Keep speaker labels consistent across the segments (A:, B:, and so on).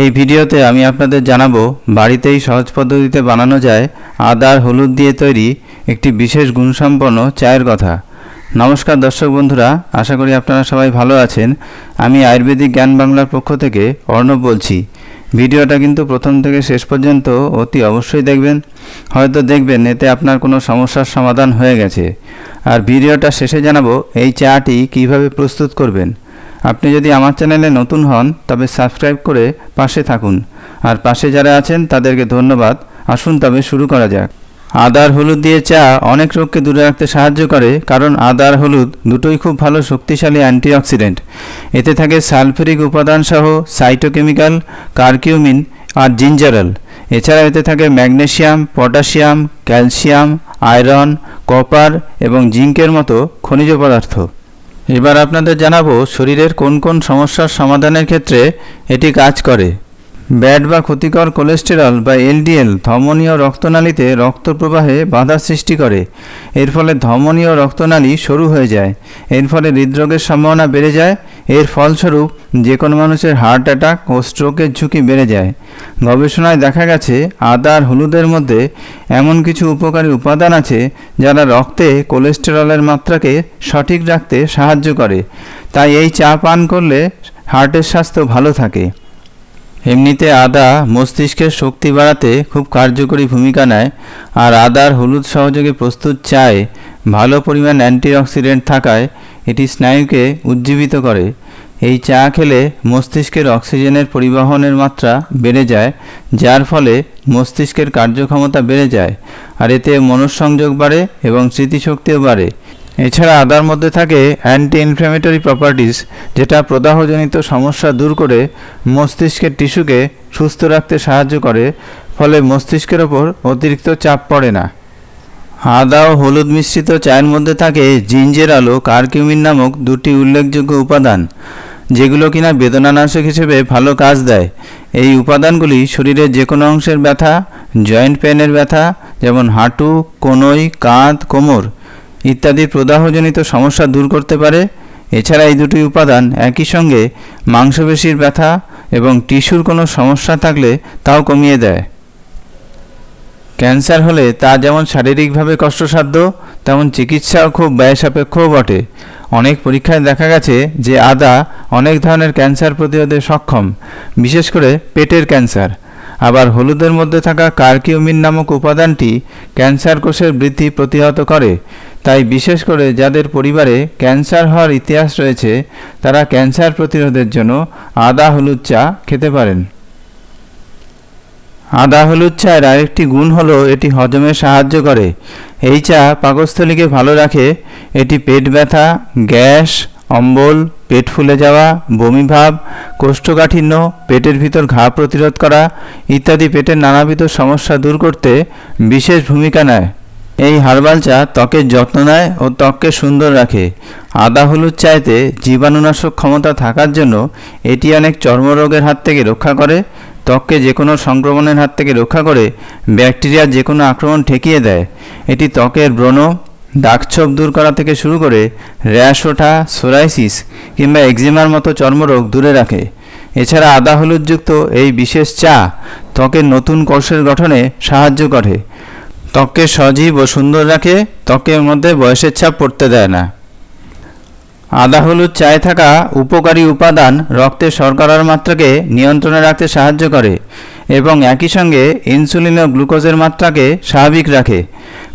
A: এই ভিডিওতে আমি আপনাদের জানাব, বাড়িতেই সহজ পদ্ধতিতে বানানো যায় আদা আর হলুদ দিয়ে তৈরি একটি বিশেষ গুণসম্পন্ন চায়ের কথা। নমস্কার দর্শক বন্ধুরা, আশা করি আপনারা সবাই ভালো আছেন। আমি আয়ুর্বেদিক জ্ঞান বাংলার পক্ষ থেকে অর্ণব বলছি। ভিডিওটা কিন্তু প্রথম থেকে শেষ পর্যন্ত অতি অবশ্যই দেখবেন। হয়তো দেখবেন, এতে আপনার কোনো সমস্যার সমাধান হয়ে গেছে। আর ভিডিওটা শেষে জানাব, এই চাটি কীভাবে প্রস্তুত করবেন। আপনি যদি আমার চ্যানেলে নতুন হন, তবে সাবস্ক্রাইব করে পাশে থাকুন। আর পাশে যারা আছেন, তাদেরকে ধন্যবাদ। আসুন তবে শুরু করা যাক। আদার হলুদ দিয়ে চা অনেক রোগকে দূরে রাখতে সাহায্য করে, কারণ আদার হলুদ দুটোই খুব ভালো শক্তিশালী অ্যান্টিঅক্সিডেন্ট। এতে থাকে সালফেরিক উপাদান সহ সাইটোকেমিক্যাল, কার্কিউমিন আর জিঞ্জারাল। এছাড়া এতে থাকে magnesium, potassium, calcium, iron, copper এবং জিঙ্কের মতো খনিজ পদার্থ। এবার আপনাদের জানাব শরীরের কোন কোন সমস্যার সমাধানের ক্ষেত্রে এটি কাজ করে। ব্যাড বা ক্ষতিকর কোলেস্টেরল বা এলডিএল ধমনীয় রক্তনালীতে রক্ত প্রবাহে বাধা সৃষ্টি করে। এর ফলে ধমনীয় রক্তনালী সরু হয়ে যায়। এর ফলে হৃদরোগের সম্ভাবনা বেড়ে যায় এর ফলস্বরূপ যে কোনো মানুষের হার্ট অ্যাটাক ও স্ট্রোকের ঝুঁকি বেড়ে যায়। গবেষণায় দেখা গেছে, আদা আর হলুদের মধ্যে এমন কিছু উপকারী উপাদান আছে যারা রক্তে কোলেস্টেরলের মাত্রাকে সঠিক রাখতে সাহায্য করে। তাই এই চা পান করলে হার্টের স্বাস্থ্য ভালো থাকে। এমনিতে আদা মস্তিষ্কের শক্তি বাড়াতে খুব কার্যকরী ভূমিকা নেয় আর আদার হলুদ সহযোগে প্রস্তুত চায় ভালো পরিমাণ অ্যান্টিঅক্সিডেন্ট থাকায় এটি স্নায়ুকে উজ্জীবিত করে। এই চা খেলে মস্তিষ্কের অক্সিজেনের পরিবহনের মাত্রা বেড়ে যায়, যার ফলে মস্তিষ্কের কার্যক্ষমতা বেড়ে যায়, আর এতে মনঃসংযোগ বাড়ে এবং স্মৃতিশক্তিও বাড়ে। এছাড়া আদার মধ্যে থাকে অ্যান্টি ইনফ্ল্যামেটরি প্রপার্টিস, যেটা প্রদাহজনিত সমস্যা দূর করে মস্তিষ্কের টিস্যুকে সুস্থ রাখতে সাহায্য করে, ফলে মস্তিষ্কের ওপর অতিরিক্ত চাপ পড়ে না। আদা ও হলুদ মিশ্রিত চায়ের মধ্যে থাকে জিঞ্জের আলো, কারকিউমিন নামক দুটি উল্লেখযোগ্য উপাদান, যেগুলো কিনা বেদনানাশক হিসেবে ভালো কাজ দেয়। এই উপাদানগুলি শরীরের যে কোনো অংশের ব্যথা, জয়েন্ট পেনের ব্যথা, যেমন হাঁটু, কোনই, কাঁধ, কোমর ইত্যাদি প্রদাহজনিত সমস্যা দূর করতে পারে। এছাড়া এই দুটি উপাদান একই সঙ্গে মাংসপেশির ব্যথা এবং টিস্যুর কোনো সমস্যা থাকলে তাও কমিয়ে দেয়। ক্যান্সার হলে তা যেমন শারীরিকভাবে কষ্টসাধ্য, তেমন চিকিৎসাও খুব ব্যয়সাপেক্ষও বটে। অনেক পরীক্ষায় দেখা গেছে যে আদা অনেক ধরনের ক্যান্সার প্রতিরোধে সক্ষম, বিশেষ করে পেটের ক্যান্সার। আবার হলুদের মধ্যে থাকা কার্কিউমিন নামক উপাদানটি ক্যান্সার কোষের বৃদ্ধি প্রতিহত করে। তাই বিশেষ করে যাদের পরিবারে ক্যান্সার হওয়ার ইতিহাস রয়েছে, তারা ক্যান্সার প্রতিরোধের জন্য আদা, হলুদ চা খেতে পারেন। আদা হলুদ চায়ের আরেকটি গুণ হলো এটি হজমে সাহায্য করে। এই চা পাকস্থলীকে ভালো রাখে। এটি পেট ব্যথা, গ্যাস, অম্বল, পেট ফুলে যাওয়া বমিভাব কোষ্ঠকাঠিন্য, পেটের ভিতর ঘা প্রতিরোধ করা ইত্যাদি পেটের নানাবিধ সমস্যা দূর করতে বিশেষ ভূমিকা নেয়। এই হার্বাল চা ত্বকের যত্ন নেয় ও ত্বককে সুন্দর রাখে। আদা হলুদ চাইতে জীবাণুনাশক ক্ষমতা থাকার জন্য এটি অনেক চর্মরোগের হাত থেকে রক্ষা করে। ত্বককে যে কোনো সংক্রমণের হাত থেকে রক্ষা করে ব্যাকটেরিয়ার যে কোনো আক্রমণ ঠেকিয়ে দেয়। এটি ত্বকের ব্রণ, দাগছোপ দূর করা থেকে শুরু করে র্যাশ ওঠা, সোরাইসিস কিংবা এক্সিমার মতো চর্মরোগ দূরে রাখে। এছাড়া আদা হলুদযুক্ত এই বিশেষ চা ত্বকের নতুন কোষের গঠনে সাহায্য করে। ত্বককে সজীব ও সুন্দর রাখে, ত্বকের মধ্যে বয়সের ছাপ পড়তে দেয় না। আদা, হলুদ, চায়ে থাকা উপকারী উপাদান রক্তে শর্করার মাত্রাকে নিয়ন্ত্রণে রাখতে সাহায্য করে এবং একই সঙ্গে ইনসুলিন ও গ্লুকোজের মাত্রাকে স্বাভাবিক রাখে।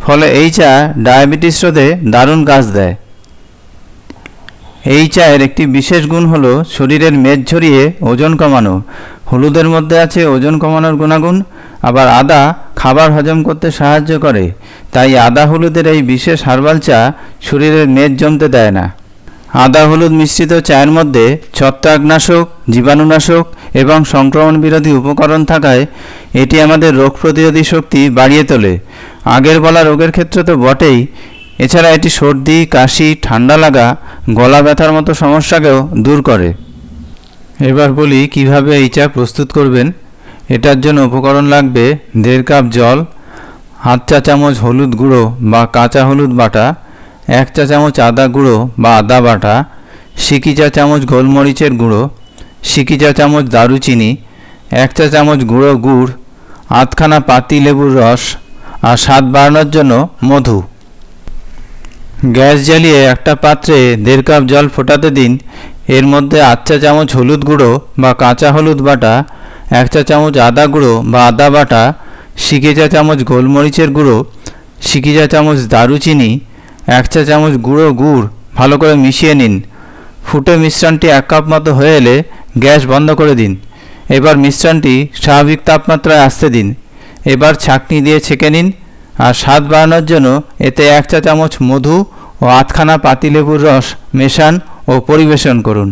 A: ফলে এই চা ডায়াবেটিস রোধে দারুণ কাজ দেয়। এই চায়ের একটি বিশেষ গুণ হল শরীরের মেদ ঝরিয়ে ওজন কমানো। হলুদের মধ্যে আছে ওজন কমানোর গুণাগুণ, আবার আদা খাবার হজম করতে সাহায্য করে। তাই আদা, হলুদের এই বিশেষ হার্বাল চা শরীরের মেদ জমতে দেয় না। আদা, হলুদ মিশ্রিত চায়ের মধ্যে ছত্রাকনাশক, জীবাণুনাশক এবং সংক্রমণ বিরোধী উপকরণ থাকায় এটি আমাদের রোগ প্রতিরোধী শক্তি বাড়িয়ে তোলে। আগের বলা রোগের ক্ষেত্রে তো বটেই। এছাড়া এটি সর্দি, কাশি, ঠান্ডা লাগা, গলা ব্যথার মতো সমস্যাকেও দূর করে। এবার বলি কীভাবে এই চা প্রস্তুত করবেন। এটার জন্য উপকরণ লাগবে দেড় কাপ জল হাত চা চামচ হলুদ গুঁড়ো বা কাঁচা হলুদ বাটা এক চা চামচ আদা গুঁড়ো বা আদা বাটা, সিকি চা চামচ গোলমরিচের গুঁড়ো, সিকি চা চামচ দারুচিনি, এক চা চামচ গুঁড়ো গুড়, আধখানা পাতি লেবুর রস আর স্বাদ বাড়ানোর জন্য মধু। গ্যাস জ্বালিয়ে একটা পাত্রে দেড় কাপ জল ফোটাতে দিন। এর মধ্যে আধ চা চামচ হলুদ গুঁড়ো বা কাঁচা হলুদ বাটা, এক চা চামচ আদা গুঁড়ো বা আদা বাটা শিকে চা চামচ গোলমরিচের গুঁড়ো শিকি চা চামচ দারুচিনি এক চা চামচ গুঁড়ো গুড় ভালো করে মিশিয়ে নিন। ফুটে মিশ্রণটি এক কাপ মতো হয়ে এলে গ্যাস বন্ধ করে দিন। এবার মিশ্রণটি স্বাভাবিক তাপমাত্রায় আসতে দিন। এবার ছাঁকনি দিয়ে ছেঁকে নিন আর স্বাদ বাড়ানোর জন্য এতে এক চা চামচ মধু ও আধখানা পাতিলেবুর রস মেশান ও পরিবেশন করুন।